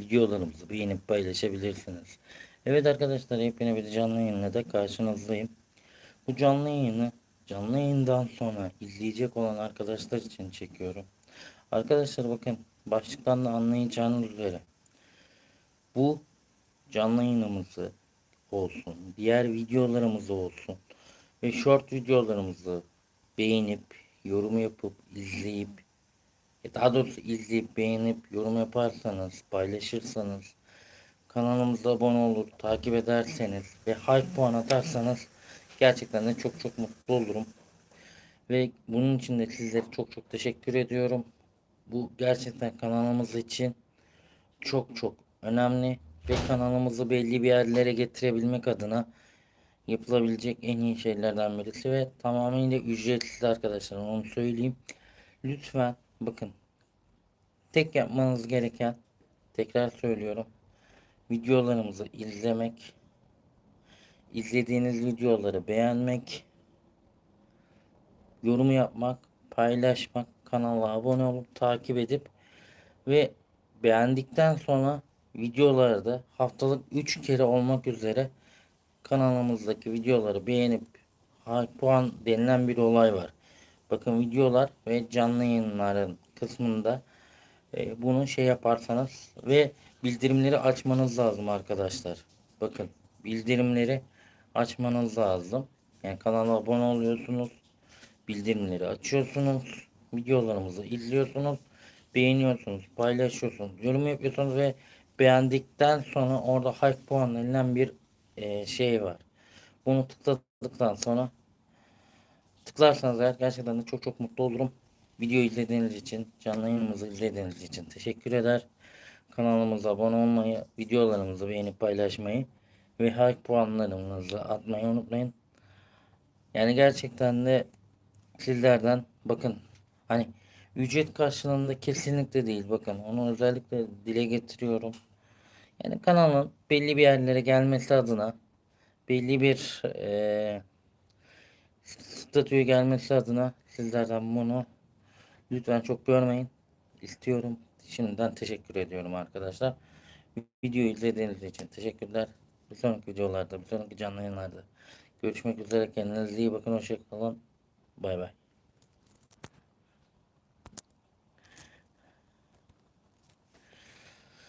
videolarımızı beğenip paylaşabilirsiniz. Evet arkadaşlar yepyeni bir canlı yayınla da karşınızdayım. Bu canlı yayını canlı yayından sonra izleyecek olan arkadaşlar için çekiyorum. Arkadaşlar bakın başlıktan da anlayacağınız üzere bu canlı yayınımızı olsun, diğer videolarımız olsun ve short videolarımızı beğenip, yorum yapıp, izleyip, daha doğrusu izleyip, beğenip, yorum yaparsanız, paylaşırsanız, kanalımıza abone olur, takip ederseniz ve like puan atarsanız gerçekten de çok çok mutlu olurum. Ve bunun için de sizlere çok çok teşekkür ediyorum. Bu gerçekten kanalımız için çok çok önemli ve kanalımızı belli bir yerlere getirebilmek adına yapılabilecek en iyi şeylerden birisi ve tamamıyla ücretsiz arkadaşlar onu söyleyeyim. Lütfen bakın tek yapmanız gereken tekrar söylüyorum videolarımızı izlemek izlediğiniz videoları beğenmek yorum yapmak paylaşmak kanala abone olup takip edip ve beğendikten sonra videolarda haftalık 3 kere olmak üzere kanalımızdaki videoları beğenip puan denilen bir olay var. Bakın videolar ve canlı yayınların kısmında e, bunu şey yaparsanız ve bildirimleri açmanız lazım arkadaşlar. Bakın bildirimleri açmanız lazım. Yani kanala abone oluyorsunuz. Bildirimleri açıyorsunuz. Videolarımızı izliyorsunuz. Beğeniyorsunuz, paylaşıyorsunuz, yorum yapıyorsunuz ve beğendikten sonra orada hype puan denilen bir e, şey var. Bunu tıkladıktan sonra tıklarsanız eğer gerçekten de çok çok mutlu olurum. Video izlediğiniz için, canlı yayınımızı izlediğiniz için teşekkür eder. Kanalımıza abone olmayı, videolarımızı beğenip paylaşmayı ve hype puanlarınızı atmayı unutmayın. Yani gerçekten de sizlerden bakın hani ücret karşılığında kesinlikle değil bakın onu özellikle dile getiriyorum. Yani kanalın belli bir yerlere gelmesi adına belli bir eee statüye gelmesi adına sizlerden bunu lütfen çok görmeyin. istiyorum. Şimdiden teşekkür ediyorum arkadaşlar. Videoyu izlediğiniz için teşekkürler. Bir sonraki videolarda, bir sonraki canlı yayınlarda görüşmek üzere. Kendinize iyi bakın. Hoşçakalın. Bay bay.